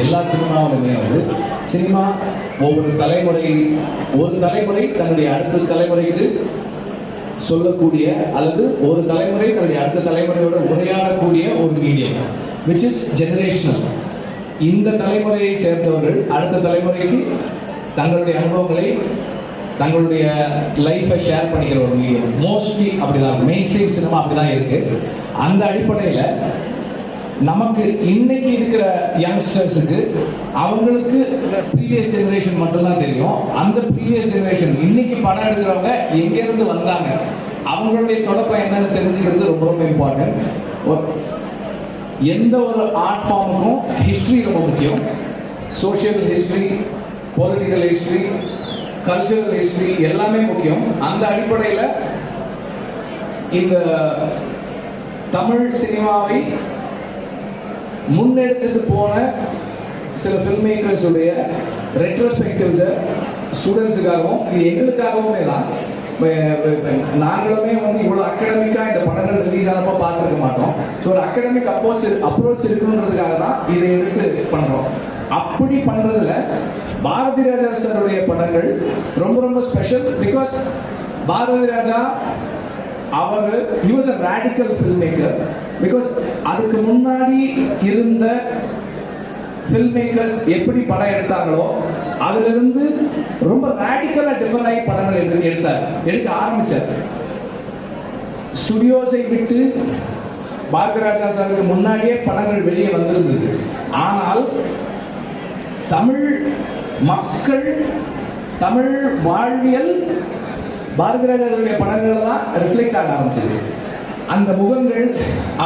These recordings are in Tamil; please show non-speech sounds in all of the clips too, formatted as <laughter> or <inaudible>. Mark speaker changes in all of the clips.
Speaker 1: எல்லா சினிமாவிலுமே வந்து சினிமா ஒவ்வொரு தலைமுறை ஒரு தலைமுறை தன்னுடைய அடுத்த தலைமுறைக்கு சொல்லக்கூடிய அல்லது ஒரு தலைமுறை தன்னுடைய அடுத்த தலைமுறையோட உரையாடக்கூடிய ஒரு மீடியம் விச் இஸ் ஜெனரேஷனல் இந்த தலைமுறையை சேர்ந்தவர்கள் அடுத்த தலைமுறைக்கு தங்களுடைய அனுபவங்களை தங்களுடைய லைஃப்பை ஷேர் பண்ணிக்கிற ஒரு மீடியம் மோஸ்ட்லி அப்படிதான் மெயின் ஸ்ட்ரீம் சினிமா அப்படிதான் இருக்கு. அந்த அடிப்படையில் நமக்கு இன்னைக்கு இருக்கிற யங்ஸ்டர்ஸுக்கு அவங்களுக்கு ப்ரீவியஸ் ஜெனரேஷன் மட்டும்தான் தெரியும். அந்த ப்ரீவியஸ் ஜெனரேஷன் இன்னைக்கு படம் எடுக்கிறவங்க எங்கேருந்து வந்தாங்க? அவங்களுடைய தொடக்கம் என்னன்னு தெரிஞ்சுக்கிறது ரொம்ப ரொம்ப இம்பார்ட்டன்ட் எந்த ஒரு ஆர்ட் ஃபார்முக்கும் ஹிஸ்ட்ரி ரொம்ப முக்கியம். Social history political history cultural history எல்லாமே முக்கியம். அந்த அடிப்படையில் இந்த தமிழ் சினிமாவை முன்னெடுத்துட்டு போன சில ஃபில்ம் மேக்கர்ஸுடைய ரெட்ரோஸ்பெக்டிவ்ஸை ஸ்டூடெண்ட்ஸுக்காகவும் இது எங்களுக்காகவுமே தான் நாங்களுமே வந்து இவ்வளோ அகடமிக்காக இந்த படங்கள் ரிலீஸ் ஆனப்போ பார்த்துருக்க மாட்டோம். ஸோ ஒரு அகடமிக் அப்ரோச் அப்ரோச் இருக்குன்றதுக்காக தான் இதை எடுத்து பண்ணுறோம் அப்படி பண்ணுறதுல பாரதி ராஜா சாருடைய படங்கள் ரொம்ப ரொம்ப special because Bharathi Raja our he was a radical film maker because அதுக்கு முன்னாடி இருந்த ஃபில்ம் மேக்கர்ஸ் எப்படி படம் எடுத்தாங்களோ அதிலிருந்து ரொம்ப ரேடிக்கலாக டிஃபர் ஆகி படங்கள் எடுத்து எடுத்தார். எடுக்க ஆரம்பித்தார் ஸ்டுடியோஸை விட்டு பாரதிராஜா சாருக்கு முன்னாடியே படங்கள் வெளியே வந்திருந்தது. ஆனால் தமிழ் மக்கள் தமிழ் வாழ்வியல் பாரதிராஜாவுடைய படங்களை தான் ரிஃப்ளெக்ட் ஆக ஆரம்பிச்சது. அந்த முகங்கள்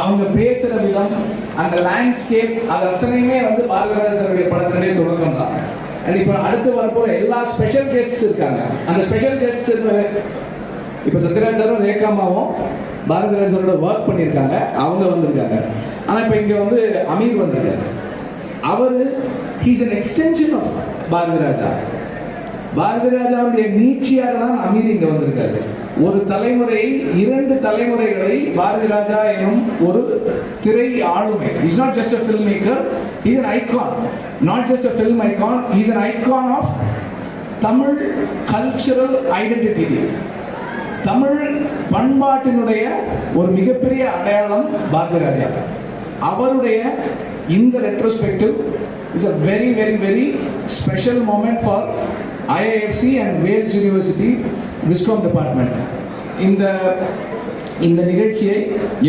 Speaker 1: அவங்க பேசுற விதம் அந்த லேண்ட்ஸ்கேப் அது அத்தனையுமே வந்து பாரதிராஜாவுடைய படத்தினுடைய தொடக்கம் தான் அண்ட் இப்போ அடுத்து வரப்போற எல்லா ஸ்பெஷல் கெஸ்ட்ஸ் இருக்காங்க. அந்த ஸ்பெஷல் கெஸ்ட்ஸ் இப்போ சத்யராஜ் சாரும் ரேகாமாவும் பாரதிராஜரோட ஒர்க் பண்ணியிருக்காங்க. அவங்க வந்திருக்காங்க. ஆனால் இப்போ இங்கே வந்து அமீர் வந்திருக்காரு. அவர் he's an extension of Bharathiraja பாரதிராஜாவுடைய நீட்சியாக தான் அமீர் இங்கே வந்திருக்காரு. ஒரு தலைமுறை இரண்டு தலைமுறைகளை பாரதி ராஜா எனும் ஒரு திரை ஆளுமை is not just a film maker is an icon not just a film icon is an icon of Tamil cultural identity Tamil பண்பாட்டினுடைய ஒரு மிகப்பெரிய அடையாளம் பாரதி ராஜா. அவருடைய இந்த retrospective is a very very very special moment for IIFC and Vels university viscom department இந்த இந்த நிகழ்ச்சியை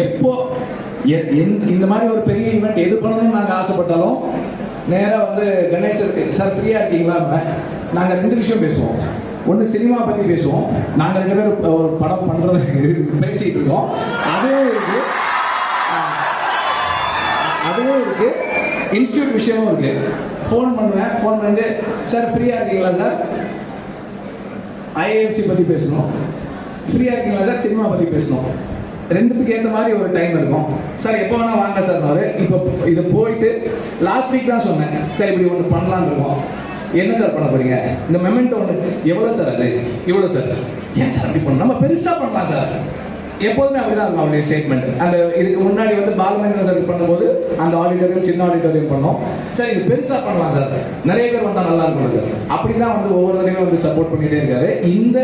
Speaker 1: எப்போ இந்த மாதிரி ஒரு பெரிய ஈவெண்ட் எது பண்ணணும்னு நாங்கள் ஆசைப்பட்டாலும் நேராக வந்து கணேசருக்கு சார் ஃப்ரீயாக இருக்கீங்களா? நாங்கள் ரெண்டு விஷயம் பேசுவோம். ஒன்று சினிமா பற்றி பேசுவோம். நாங்கள் ரெண்டு பேரும் ஒரு படம் பண்ணுறது <laughs> பேசிகிட்டு இருக்கோம். அதுவும் இருக்குது அதுவும் இருக்குது இன்ஸ்டியூட் விஷயமும் இருக்கு. ஃபோன் பண்ணுவேன். ஃபோன் பண்ணிட்டு சார் ஃப்ரீயாக இருக்கீங்களா சார் ஐஏஎஃப்சி பற்றி பேசணும். ஃப்ரீயாக இருக்கீங்களா சார் சினிமா பற்றி பேசணும். ரெண்டுத்துக்கு ஏற்ற மாதிரி ஒரு டைம் இருக்கும். சார் எப்போ வேணா வாங்க சார் இப்போ இது போயிட்டு லாஸ்ட் வீக் தான் சொன்னேன். சார் இப்படி ஒன்று பண்ணலான்னு இருக்கோம். என்ன சார் பண்ண போறீங்க? இந்த மெமெண்ட் ஒன்று எவ்வளோ சார் அது? இவ்வளோ சார் ஏன் சார் அப்படி பண்ணும் நம்ம பெருசாக பண்ணலாம் சார் எப்போதுமே அப்படிதான் இருக்கும் அவருடைய ஸ்டேட்மெண்ட் அந்த இதுக்கு முன்னாடி வந்து பாலமேந்திர சார் பண்ணும்போது அந்த ஆடிட்டோரியம் சின்ன ஆடிட்டோரியம் பண்ணோம். சார் இது பெருசா பண்ணலாம் சார். நிறைய பேர் வந்தா நல்லா இருக்கும் சார். அப்படிதான் வந்து ஒவ்வொரு தடவையும் வந்து சப்போர்ட் பண்ணிட்டே இருக்காரு. இந்த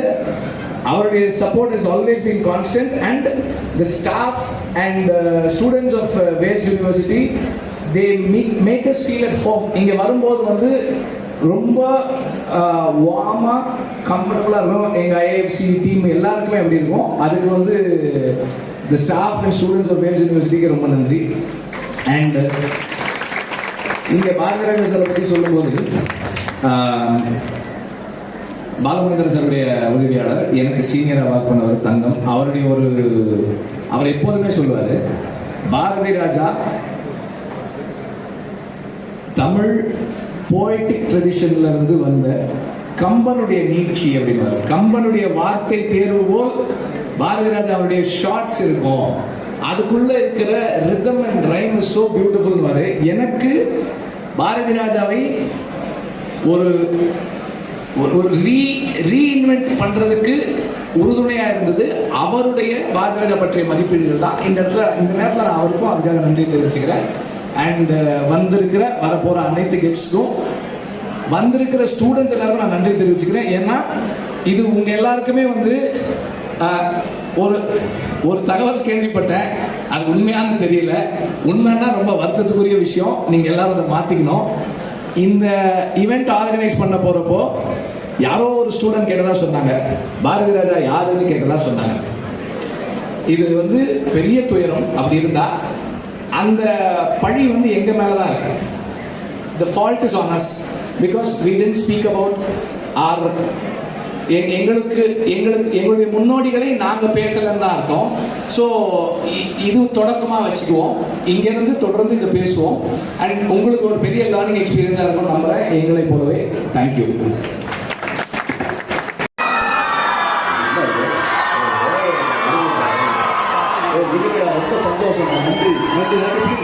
Speaker 1: அவருடைய support is always been constant and the staff and students of Vels university they make us feel at home இங்கே வரும்போது வந்து ரொம்ப வார்மாக கம்ஃபர்டபுளாக இருக்கும் எங்கள் ஐஎஃப்சி டீம் எல்லாருக்குமே எப்படி இருக்கும். அதுக்கு வந்து the staff and students of Vels யூனிவர்சிட்டிக்கு ரொம்ப நன்றி. அண்ட் இங்கே பாரதிராஜ சாரை பற்றி சொல்லும்போது பாலமுருகன் சாருடைய உதவியாளர் எனக்கு சீனியராக ஒர்க் பண்ணவர் தங்கம். அவருடைய ஒரு அவர் எப்போதுமே சொல்லுவார் பாரதி ராஜா தமிழ் போய்டிக் ட்ரெடிஷன்ல இருந்து வந்த கம்பனுடைய நீட்சி அப்படின்னு கம்பனுடைய வார்த்தை தேர்வு போல் பாரதி ராஜாவுடைய ஷார்ட்ஸ் இருக்கும். அதுக்குள்ள இருக்கிற rhythm and rhyme so beautiful வரு எனக்கு பாரதி ராஜாவை ஒரு ஒரு- ஒரு ரீ ரீஇன்வென்ட் பண்றதுக்கு உறுதுணையா இருந்தது அவருடைய பாரதி ராஜா பற்றிய மதிப்பீடுகள் தான். இந்த இடத்துல இந்த நேரத்தில் நான் அவருக்கும் அதுக்காக நன்றி தெரிவிச்சுக்கிறேன். அண்ட் uh, வந்திருக்கிற வரப்போற அனைத்து கெஸ்ட்டும் வந்திருக்கிற ஸ்டூடெண்ட்ஸ் எல்லாருக்கும் நான் நன்றி தெரிவிச்சுக்கிறேன். ஏன்னா இது உங்க எல்லாருக்குமே வந்து ஒரு ஒரு தகவல் கேள்விப்பட்டேன். அது உண்மையானு தெரியல. உண்மைன்னா ரொம்ப வருத்தத்துக்குரிய விஷயம். நீங்க எல்லாரும் அதை மாத்திக்கணும். இந்த ஈவெண்ட் ஆர்கனைஸ் பண்ண போறப்போ யாரோ ஒரு ஸ்டூடெண்ட் கேட்டதா சொன்னாங்க. பாரதி ராஜா யாருன்னு கேட்டதா சொன்னாங்க. இது வந்து பெரிய துயரம் அப்படி இருந்தா அந்த பழி வந்து எங்க மேல தான் இருக்கு? The fault is on us because we tend speak about our எ- எங்களுக்கு எங்களுக்கு எங்களுடைய முன்னோடிகளை நாங்கள் பேசலன்னு தான் அர்த்தம். ஸோ இது தொடக்கமாக வச்சுக்குவோம். இங்கேருந்து தொடர்ந்து இதை பேசுவோம். அண்ட் உங்களுக்கு ஒரு பெரிய லேர்னிங் எக்ஸ்பீரியன்ஸாக இருக்கும் நம்புகிறேன் எங்களை போலவே தேங்க்யூ
Speaker 2: ரொம்ப சந்தோஷம் நன்றி நன்றி நன்றி.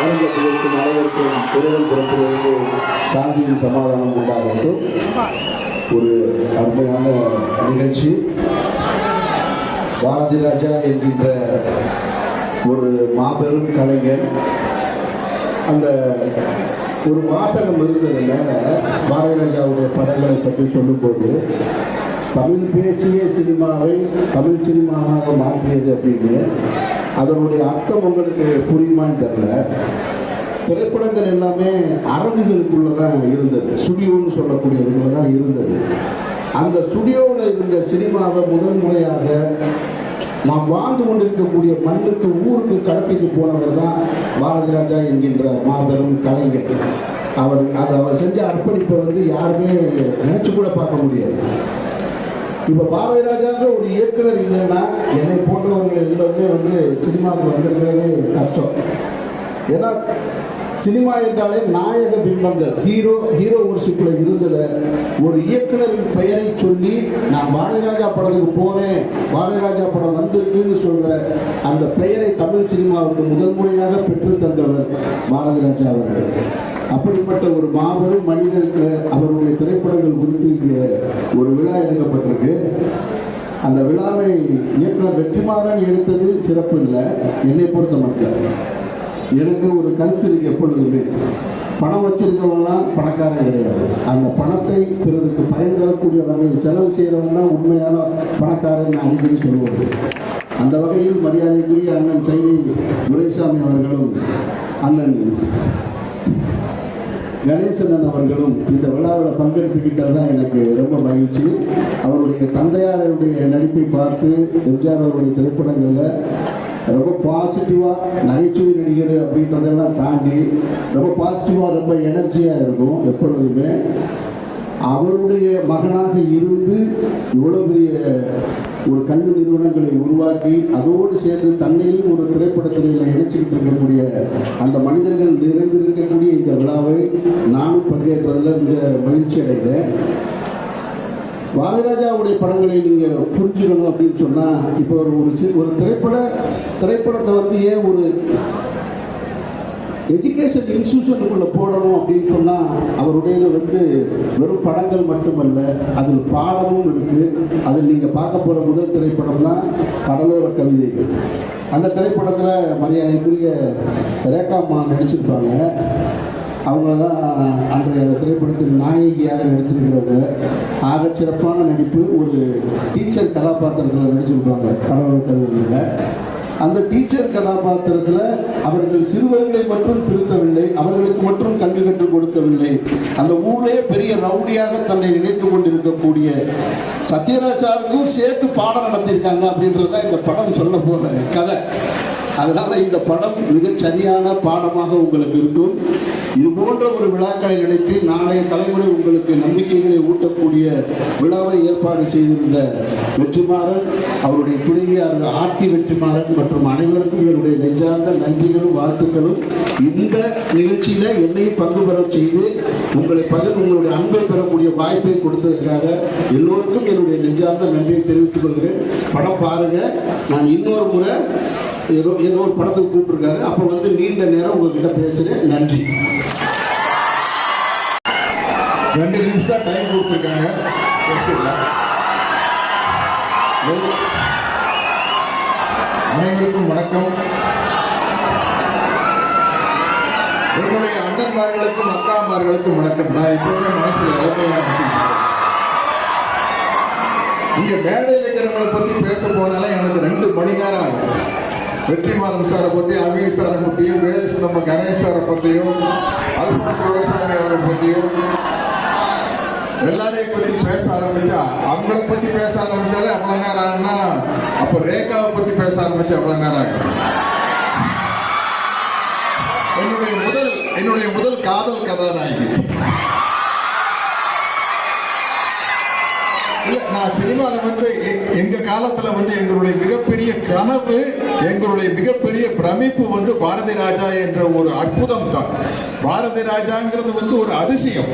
Speaker 2: அரங்கத்திலிருக்கும் அனைவருக்கும் இறைவன் புறத்திலிருந்து சாந்தியும் சமாதானம் உண்டாகட்டும். ஒரு அருமையான நிகழ்ச்சி. பாரதி ராஜா என்கின்ற ஒரு மாபெரும் கலைஞர். அந்த ஒரு வாசகம் இருந்ததுல பாரதி ராஜாவுடைய படங்களை பற்றி சொல்லும்போது தமிழ் பேசிய சினிமாவை தமிழ் சினிமாவாக மாற்றியது அப்படின்னு அதனுடைய அர்த்தம் உங்களுக்கு புரியுமான்னு தெரில திரைப்படங்கள் எல்லாமே அரங்குகளுக்குள்ள தான் இருந்தது. ஸ்டுடியோன்னு சொல்லக்கூடியதுக்குள்ள தான் இருந்தது. அந்த ஸ்டுடியோவில் இருந்த சினிமாவை முதல் முறையாக நாம் வாழ்ந்து கொண்டிருக்கக்கூடிய மண்ணுக்கு ஊருக்கு கடத்திட்டு போனவர் தான் பாரதி ராஜா என்கின்ற மாபெரும் கலைஞர். அவர் அதை அவர் செஞ்ச அர்ப்பணிப்பை வந்து யாருமே நினச்சி கூட பார்க்க முடியாது. இப்போ பாரதி ராஜான்ற ஒரு இயக்குனர் இல்லைன்னா என்னை போன்றவர்கள் எல்லாருமே வந்து சினிமாவுக்கு வந்திருக்கிறது கஷ்டம். ஏன்னா சினிமா என்றாலே நாயக பிம்பங்கள். ஹீரோ ஹீரோ ஒர்ஷிப்பில் இருந்ததை ஒரு இயக்குனரின் பெயரை சொல்லி நான் பாரதிராஜா படத்துக்கு போவேன் பாரதிராஜா படம் வந்திருக்குன்னு சொல்ற அந்த பெயரை தமிழ் சினிமாவுக்கு முதல் முறையாக பெற்று தந்தவர் பாரதிராஜா அவர்கள். அப்படிப்பட்ட ஒரு மாபெரும் மனிதருக்கு அவருடைய திரைப்படங்கள் குறித்து இங்கே ஒரு விழா எடுக்கப்பட்டிருக்கு. அந்த விழாவை இயக்குனர் வெற்றிமாறன் எடுத்தது சிறப்பு இல்லை என்னை பொறுத்த மட்டும் எனக்கு ஒரு கருத்து இருக்கு எப்பொழுதுமே. பணம் வச்சிருக்கவங்களாம் பணக்காரன் கிடையாது. அந்த பணத்தை பிறருக்கு பயன் தரக்கூடிய வகையில் செலவு செய்கிறவங்க தான் உண்மையான பணக்காரன் நான் அடிக்கடி சொல்லுவது. அந்த வகையில் மரியாதைக்குரிய அண்ணன் சைனி துரைசாமி அவர்களும் அண்ணன் கணேசனன் அவர்களும் இந்த விழாவில் பங்கெடுத்துக்கிட்டது தான் எனக்கு ரொம்ப மகிழ்ச்சி. அவருடைய தந்தையாருடைய நடிப்பை பார்த்து எம்ஜிஆர் அவருடைய திரைப்படங்களில் ரொம்ப பாசிட்டிவாக நகைச்சுவை நடிகர் அப்படின்றதெல்லாம் தாண்டி ரொம்ப பாசிட்டிவாக ரொம்ப எனர்ஜியாக இருக்கும் எப்பொழுதுமே. அவருடைய மகனாக இருந்து இவ்வளோ பெரிய ஒரு கல்வி நிறுவனங்களை உருவாக்கி அதோடு சேர்ந்து தன்னையும் ஒரு திரைப்படத்துறையில் இணைச்சிக்கிட்டு இருக்கக்கூடிய அந்த மனிதர்கள் நிறைந்திருக்கக்கூடிய இந்த விழாவை நானும் பங்கேற்பதில் மிக மகிழ்ச்சி அடைகிறேன். பாரதிராஜாவுடைய படங்களை நீங்கள் புரிஞ்சுக்கணும் அப்படின்னு சொன்னால் இப்போ ஒரு ஒரு சி- ஒரு திரைப்பட திரைப்படத்தை வந்து ஏன் ஒரு எஜுகேஷன் இன்ஸ்டியூஷனுக்குள்ளே போடணும் அப்படின்னு சொன்னால் அவருடையது வந்து வெறும் படங்கள் மட்டுமல்ல அதில் பாடமும் இருக்குது அதில் நீங்கள் பார்க்க போகிற முதல் திரைப்படம்னா கடலோர கவிதைகள். அந்த திரைப்படத்தில் மரியாதைக்குரிய ரேகாம்மா நடிச்சிருப்பாங்க. அவங்க தான் அன்றைய அந்த திரைப்படத்தின் நாயகியாக நடிச்சிருக்கிறவங்க. ஆகச் சிறப்பான நடிப்பு ஒரு டீச்சர் கதாபாத்திரத்தில் நடிச்சிருப்பாங்க கடலோர கவிதைகளில். அந்த டீச்சர் கதாபாத்திரத்தில் அவர்கள் சிறுவர்களை மட்டும் திருத்தவில்லை அவர்களுக்கு மட்டும் கல்வி கற்றுக் கொடுக்கவில்லை. அந்த ஊர்லேயே பெரிய ரவுடியாக தன்னை நினைத்து கொண்டிருக்கக்கூடிய சத்யராஜாருக்கும் சேர்த்து பாடம் நடத்தியிருக்காங்க அப்படின்றது தான் இந்த படம் சொல்ல போகிற கதை. அதனால இந்த படம் மிகச் சரியான பாடமாக உங்களுக்கு இருக்கும். இது போன்ற ஒரு விழாக்களை நினைத்து நாளைய தலைமுறை உங்களுக்கு நம்பிக்கைகளை ஊட்டக்கூடிய விழாவை ஏற்பாடு செய்திருந்த வெற்றிமாறன் அவருடைய துணைவியார் ஆர்த்தி வெற்றிமாறன் மற்றும் அனைவருக்கும் என்னுடைய நெஞ்சார்ந்த நன்றிகளும் வாழ்த்துக்களும். இந்த நிகழ்ச்சியில என்னை பங்கு பெற செய்து உங்களை பதில் உங்களுடைய அன்பை பெறக்கூடிய வாய்ப்பை கொடுத்ததற்காக எல்லோருக்கும் என்னுடைய நெஞ்சார்ந்த நன்றியை தெரிவித்துக் கொள்கிறேன். படம் பாருங்க. நான் இன்னொரு முறை ஏதோ ஏதோ ஒரு படத்துக்கு கூப்பிட்டுருக்காரு. அப்போ வந்து நீண்ட நேரம் உங்ககிட்ட பேசுகிறேன் நன்றி. ரெண்டு நிமிஷம் தான் டைம் கொடுத்துருக்காங்க. பேசிடலாம்.
Speaker 3: அனைவருக்கும் வணக்கம். என்னுடைய அண்ணன்மார்களுக்கும் அக்காமார்களுக்கும் வணக்கம். நான் எப்பவுமே மனசுல இளமையா இங்க மேடையில் இருக்கிறவங்களை பத்தி பேச போனாலே எனக்கு ரெண்டு மணி நேரம் ஆகும். வெற்றிமாறன் சாரை பற்றியும் அமீர் சாரை பற்றியும் வேல்ஸ் நம்ம கணேஷ் சாரை பற்றியும் அல்பாஸ் சிவசாமி அவரை பற்றியும் எல்லாரையும் பற்றி பேச ஆரம்பிச்சா அவங்கள பற்றி பேச ஆரம்பிச்சாலே அவ்வளோ நேரம் ஆகுனா அப்போ ரேகாவை பற்றி பேச ஆரம்பிச்சு அவ்வளோ நேரம் ஆகும். என்னுடைய முதல் என்னுடைய முதல் காதல் கதாநாயகி. இல்ல நான் சினிமாவில் வந்து எ- எங்க காலத்துல வந்து எங்களுடைய மிகப்பெரிய கனவு எங்களுடைய மிகப்பெரிய பிரமிப்பு வந்து பாரதி ராஜா என்ற ஒரு அற்புதம் தான். பாரதி ராஜாங்கிறது வந்து ஒரு அதிசயம்.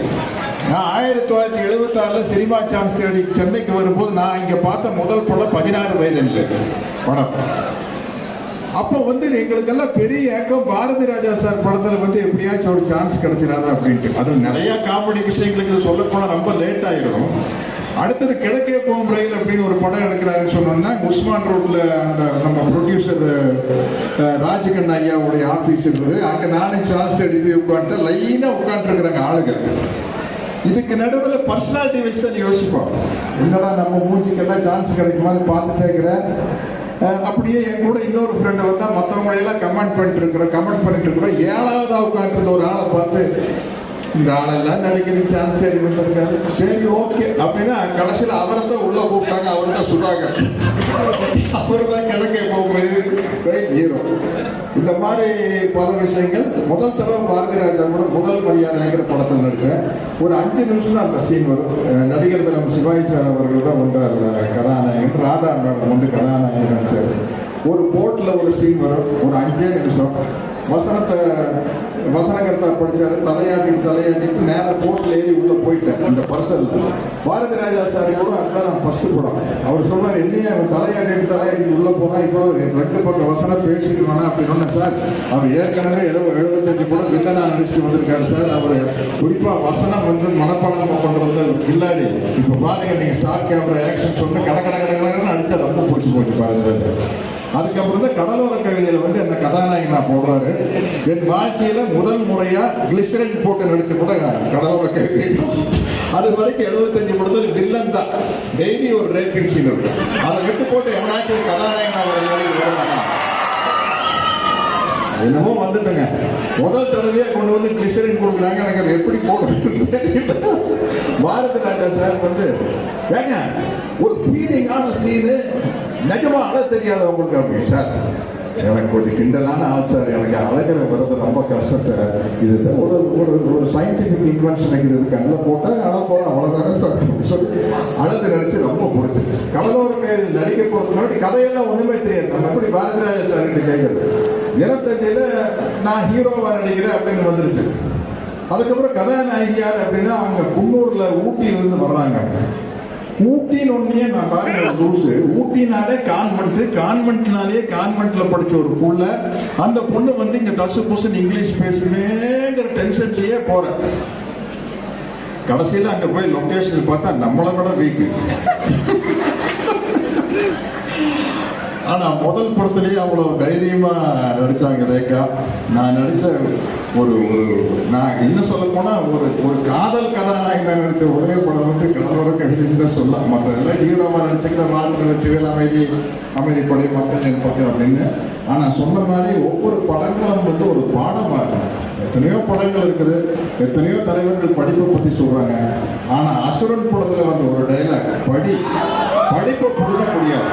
Speaker 3: நான் ஆயிரத்தி தொள்ளாயிரத்தி எழுபத்தி ஆறுல சினிமா சான்ஸ் தேடி சென்னைக்கு வரும்போது நான் இங்க பார்த்த முதல் படம் பதினாறு வயது படம். அப்போ வந்து எங்களுக்கெல்லாம் பெரிய ஏக்கம் பாரதி ராஜா சார் படத்துல வந்து எப்படியாச்சும் ஒரு சான்ஸ் கிடைச்சிடாதா அப்படின்ட்டு. அதில் நிறைய காமெடி விஷயங்களுக்கு சொல்ல போனால் ரொம்ப லேட் ஆயிடும் அடுத்தது கிழக்கே போகும் ரயில் அப்படின்னு ஒரு படம் எடுக்கிறாருன்னு சொன்னோம்னா உஸ்மான் ரோட்ல அந்த நம்ம ப்ரொடியூசர் ராஜகண்ண ஐயாவுடைய ஆஃபீஸ் இருந்தது அங்கே நானும் சான்ஸ் தேடி போய் உட்காந்துட்டு லைனாக உட்காந்துருக்குறாங்க ஆளுகள். இதுக்கு நடுவில் பர்சனாலிட்டி வச்சு தான் யோசிப்போம். என்னடா நம்ம மூஞ்சிக்கெல்லாம் சான்ஸ் கிடைக்குமான்னு பார்த்துட்டே இருக்கிறேன் அப்படியே என் கூட இன்னொரு ஃப்ரெண்டு வந்தால் மற்றவங்களையெல்லாம் கமெண்ட் பண்ணிட்டு இருக்கிறோம் கமெண்ட் பண்ணிட்டு இருக்கிறோம் ஏழாவதாக உட்காந்துருந்த ஒரு ஆளை பார்த்து இந்த ஆளெல்லாம் நடிக்கிற சான்ஸ் தேடி வந்திருக்காரு. சரி ஓகே அப்படின்னா கடைசியில் அவரை தான் உள்ள கூப்பிட்டாங்க. அவர் தான் சுதாகர் அவர் தான் கிழக்கே போகும்போது ஹீரோ இந்த மாதிரி பல விஷயங்கள். முதல் தடவை பாரதி ராஜா கூட முதல் மரியாதைங்கிற படத்தில் நடித்தேன் ஒரு அஞ்சு நிமிஷம் தான் அந்த சீன் வரும். நடிகர் தினம் சிவாஜி சார் அவர்கள் தான் வந்து கதாநாயகன் ராதா மேடம் வந்து கதாநாயகன் நடிச்சார். ஒரு போட்டில் ஒரு சீன் வரும். ஒரு அஞ்சே நிமிஷம். வசனத்தை வசனகர்த்தா படிச்சாரு தலையாட்டிட்டு தலையாட்டிட்டு நேரா போட்டில் ஏறி உள்ள போயிட்டேன் அந்த பர்சன்ல பாரதி ராஜா சார் கூட அதுதான் நான் ஃபர்ஸ்ட் படம் அவர் சொன்னார் என்னையே அவன் தலையாட்டிட்டு தலையாட்டிட்டு உள்ள போனா இப்போ ரெண்டு பக்கம் வசனம் பேசிக்கிறானா அப்படின்னு சார் அவர் ஏற்கனவே எழுப எழுபத்தஞ்சு படம் வில்லனா நடிச்சுட்டு வந்திருக்காரு சார் அவர் குறிப்பா வசனம் வந்து மனப்பாடம் பண்றதுல கில்லாடி இப்போ பாருங்க நீங்க ஸ்டார்ட் கேமரா ஆக்ஷன் சொன்ன கட கட கட கடன்னு அடிச்சா ரொம்ப பிடிச்சி போச்சு பாருங்கிறது அதுக்கப்புறம் தான் கடலோர கவிதையில் வந்து அந்த கதாநாயகனா போடுறாரு. என் வாழ்க்கையில முதல் முறையா கிளிசரின் போட்டு நடிச்சு கூட கடலோர கவிதை. அது வரைக்கும் எழுபத்தஞ்சு படத்தில் வில்லன் தான். டெய்லி ஒரு ரேப்பிங் சீன் இருக்கும் அதை விட்டு போட்டு எவனாச்சும் கதாநாயகனா வர நடிகை வர மாட்டான் என்னமோ வந்துட்டுங்க. முதல் தடவையாக கொண்டு வந்து கிளிசரின் கொடுக்குறாங்க. எனக்கு அது எப்படி போடுறது பாரதி ராஜா சார். வந்து ஏங்க ஒரு ஃபீலிங்கான சீனு நிஜமா அழ தெரியாது உங்களுக்கு அப்படின்னு சார். எனக்கு கொஞ்சம் கிண்டலான ஆள் சார். எனக்கு அழகிற வர்றது ரொம்ப கஷ்டம் சார். இது ஒரு ஒரு ஒரு சயின்டிஃபிக் இன்வென்ஷன் இது கண்ணில் போட்டால் அழ போகிறோம் அவ்வளோதானே சார். சொல்லி அழகு நினச்சி ரொம்ப பிடிச்சிருச்சு கடலோர நடிக்க போகிறது முன்னாடி கதையெல்லாம் ஒன்றுமே தெரியாது. நம்ம எப்படி பாரதிராஜா சார் கேட்குறது? இருபத்தஞ்சில் நான் ஹீரோவா நடிக்கிறேன் அப்படின்னு வந்துருச்சு. அதுக்கப்புறம் கதாநாயகி யார் அப்படின்னா அவங்க குன்னூர்ல ஊட்டியிலிருந்து வர்றாங்க. ஊட்டின்னு ஒன்னே நான் பாருங்க லூசு. ஊட்டினாலே கான்வென்ட் கான்வென்ட்னாலே கான்வென்ட்ல படிச்ச ஒரு புள்ள. அந்த பொண்ணு வந்து இங்க தசு புசுன்னு இங்கிலீஷ் பேசுமேங்கிற டென்ஷன்லயே போற. கடைசியில அங்க போய் லொக்கேஷன் பார்த்தா நம்மளை விட வீக்கு ஆனா முதல் படத்திலேயே அவ்வளவு தைரியமா நடிச்சாங்க ரேகா. நான் நடிச்ச ஒரு ஒரு நான் இன்னும் சொல்ல போனா ஒரு ஒரு காதல் கதாநாயகனா நடிச்ச ஒரே படம் வந்து கடலோர கவிதைன்னு தான் சொல்லலாம். மற்ற ஹீரோவாக ஹீரோவா நடிச்சுக்கிற வாழ்க்கை வெற்றிகள் அமைதி அமைதி படை மக்கள் என் பக்கம் அப்படின்னு. ஆனா சொன்ன மாதிரி ஒவ்வொரு படங்களும் வந்து ஒரு பாடமாக இருக்கும் எத்தனையோ படங்கள் இருக்குது. எத்தனையோ தலைவர்கள் படிப்பை பத்தி சொல்றாங்க. ஆனா அசுரன் படத்துல வந்து ஒரு டைலாக் படி படிப்பை புடுங்க முடியாது.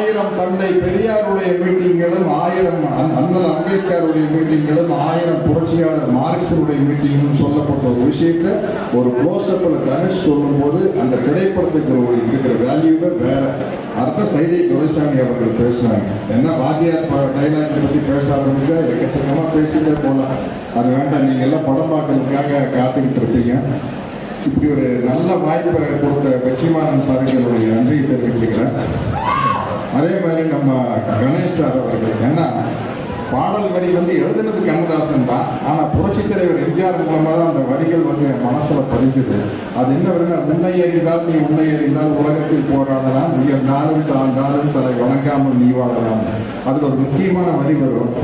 Speaker 3: ஆயிரம் தந்தை பெரியாருடைய மீட்டிங்களும் ஆயிரம் அண்ணல் அம்பேத்கருடைய மீட்டிங்களும் ஆயிரம் புரட்சியாளர் மார்க்சருடைய மீட்டிங்களும் சொல்லப்பட்ட ஒரு விஷயத்தை ஒரு க்ளோஸ்அப்ல தனுஷ் சொல்லும்போது அந்த திரைப்படத்துக்கு இருக்கிற வேல்யூவை வேற. அர்த்த சைதை துரைசாமி அவர்கள் பேசினாங்க என்ன வாத்தியார் டைலாக் பற்றி பேச ஆரம்பிச்சா எக்கச்சக்கமாக பேசிட்டே போகலாம் அது வேண்டாம் நீங்கள் எல்லாம் படம் பார்க்கறதுக்காக காத்துக்கிட்டு இருப்பீங்க. இப்படி ஒரு நல்ல வாய்ப்பை கொடுத்த வெற்றிமாறன் சாருக்கு என்னுடைய நன்றியை தெரிவிச்சுக்கிறேன். அதே மாதிரி நம்ம கணேஷ் சார் அவர்கள் ஏன்னா பாடல் வரி வந்து எழுதுனது கண்ணதாசன் தான் ஆனால் புரட்சி தலைவர் எம்ஜிஆர் மூலமாக தான் அந்த வரிகள் வந்து என் மனசில் பதிஞ்சது. அது என்ன வருங்க உன்னை அறிந்தால் நீ உன்னை அறிந்தால் உலகத்தில் போராடலாம் உயர்ந்தாலும் தாழ்ந்தாலும் தலை வணங்காமல் நீ வாழலாம். அதுல ஒரு முக்கியமான வரி வரும்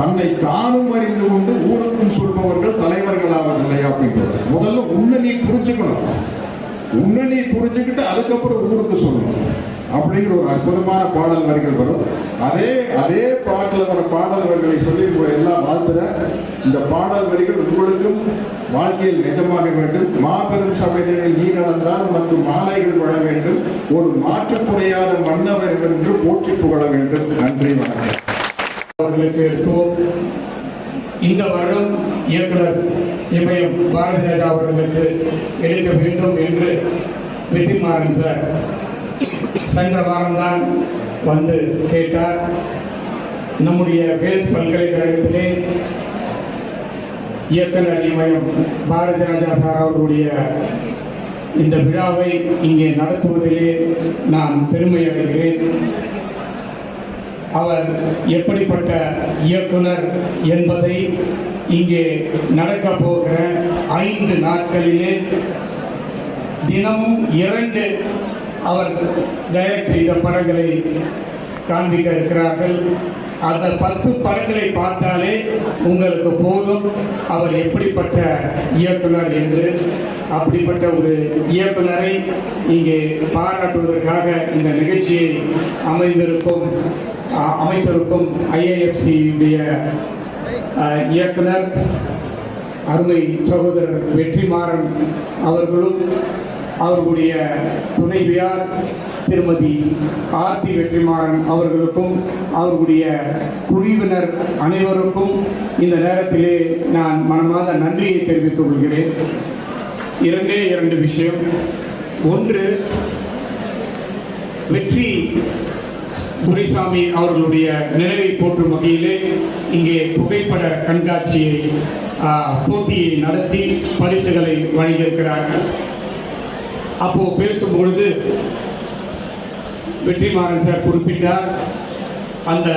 Speaker 3: தன்னை தானும் அறிந்து கொண்டு ஊருக்கும் சொல்பவர்கள் தலைவர்களாவதில்லை அப்படின்றது முதல்ல உன்னை நீ புரிஞ்சுக்கணும். உன்னை நீ புரிஞ்சுக்கிட்டு அதுக்கப்புறம் ஊருக்கு சொல்லணும். அப்படிங்கிற ஒரு அற்புதமான பாடல் வரிகள் வரும். அதே அதே பாட்டில் வர பாடல் வரிகளை சொல்லி எல்லாம் வாழ்த்துற இந்த பாடல் வரிகள் உங்களுக்கும் வாழ்க்கையில் நிஜமாக வேண்டும். மாபெரும் சபைகளில் நீ நடந்தால் உனக்கு மாலைகள் வழ வேண்டும். ஒரு மாற்றுக்குறையாத மன்னவர் என்று போற்றி புகழ வேண்டும். நன்றி வணக்கம்.
Speaker 4: அவர்களுக்கு எடுத்தோம். இந்த வருடம் இயக்குனர் இமயம் பாரதி ராஜா அவர்களுக்கு எடுக்க வேண்டும் என்று வெற்றிமாறன் சார். சென்ற வாரம்தான் வந்து கேட்டார். நம்முடைய வேல்ஸ் பல்கலைக்கழகத்திலே இயக்குனர் இமயம் பாரதி ராஜா சார் அவர்களுடைய இந்த விழாவை இங்கே நடத்துவதிலே நான் பெருமை அடைகிறேன். அவர் எப்படிப்பட்ட இயக்குனர் என்பதை இங்கே நடக்க போகிற ஐந்து நாட்களிலே தினமும் இரண்டு அவர் தயவு செய்த படங்களை காண்பிக்க இருக்கிறார்கள். அந்த பத்து படங்களை பார்த்தாலே உங்களுக்கு போதும். அவர் எப்படிப்பட்ட இயக்குனர் என்று அப்படிப்பட்ட ஒரு இயக்குனரை இங்கே பாராட்டுவதற்காக இந்த நிகழ்ச்சியை அமைந்திருக்கும் அமைத்திருக்கும் ஐஏஎஃப்சியுடைய இயக்குனர் அருமை சகோதரர் வெற்றிமாறன் அவர்களும் அவர்களுடைய துணைவியார் திருமதி ஆர்த்தி வெற்றிமாறன் அவர்களுக்கும் அவர்களுடைய குழுவினர் அனைவருக்கும் இந்த நேரத்திலே நான் மனமார்ந்த நன்றியை தெரிவித்துக் கொள்கிறேன். இரண்டே இரண்டு விஷயம். ஒன்று வெற்றி துரைசாமி அவர்களுடைய நினைவை போற்றும் வகையிலே இங்கே புகைப்பட கண்காட்சியை போட்டியை நடத்தி பரிசுகளை வழங்கியிருக்கிறார்கள். அப்போ பேசும்பொழுது வெற்றிமாறன் சார் குறிப்பிட்டார் அந்த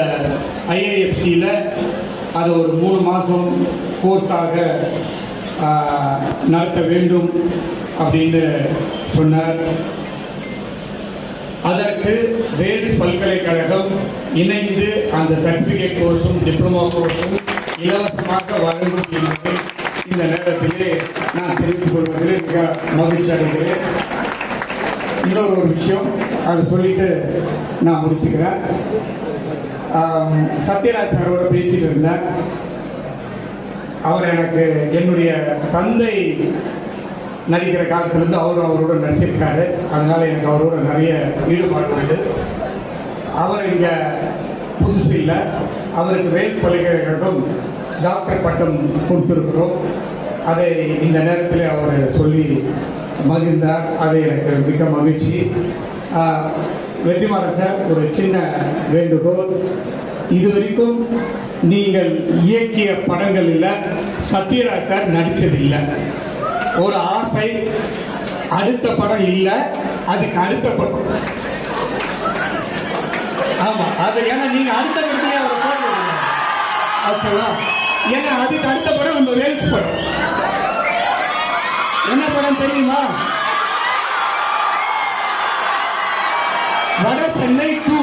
Speaker 4: ஐஏஎஃப்சியில் அது ஒரு மூணு மாதம் கோர்ஸாக நடத்த வேண்டும் அப்படின்னு சொன்னார். அதற்கு வேல்ஸ் பல்கலைக்கழகம் இணைந்து அந்த சர்டிபிகேட் கோர்ஸும் டிப்ளமோ கோர்ஸும் இலவசமாக வழங்கும் என்பதை இந்த நேரத்திலே நான் தெரிந்து கொள்வதில் மிக மகிழ்ச்சி அடைகிறேன். இன்னொரு ஒரு விஷயம். அதை சொல்லிட்டு நான் முடிச்சுக்கிறேன். சத்யராஜ் சாரோட பேசிட்டு இருந்தேன். அவர் எனக்கு என்னுடைய தந்தை நடிக்கிற காலத்திலேருந்து அவர் அவரோட நடிச்சிருக்காரு. அதனால எனக்கு அவரோட நிறைய ஈடுபாடு உண்டு. அவர் இங்கே புதுசு இல்லை. அவருக்கு வேல் பல்கலைக்கழகம் டாக்டர் பட்டம் கொடுத்துருக்கிறோம். அதை இந்த நேரத்தில் அவர் சொல்லி மகிழ்ந்தார். அது எனக்கு மிக மகிழ்ச்சி. ஆஹ், வெற்றிமாறன் சார் ஒரு சின்ன வேண்டுகோள். இதுவரைக்கும் நீங்கள் இயக்கிய படங்களில் சத்யராஜ் சார் நடித்ததில்லை ஒரு ஆசை அடுத்த படம் இல்லை அதுக்கு அடுத்த படம். ஆமாம் அது ஏன்னா நீங்கள் அடுத்த படத்திலே அவரை போட்டு ஓகேவா? ஏன்னா அதுக்கு அடுத்த படம் நம்ம வேல்ஸ் படம். என்ன படம் தெரியுமா? வட சென்னை டூ.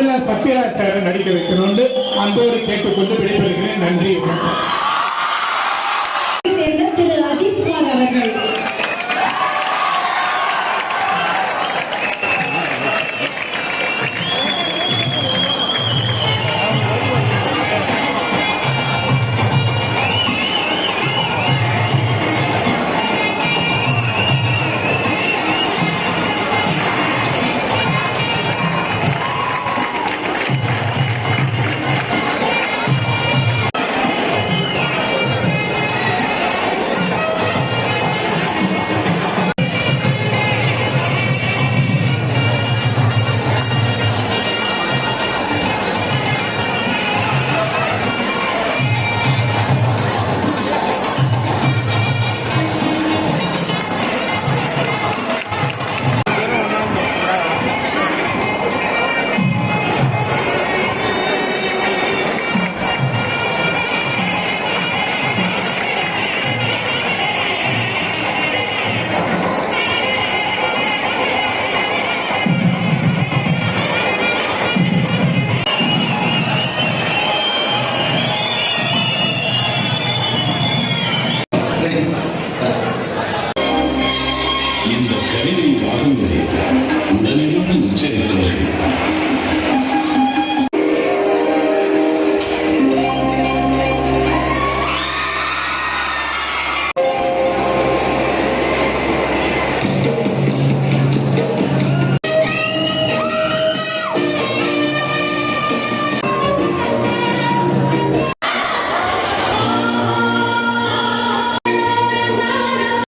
Speaker 4: ஸோ சத்யராஜ் சாரை நடிக்க வைக்கணும்னு அன்போடு கேட்டுக்கொண்டு விடைபெறுகிறேன். நன்றி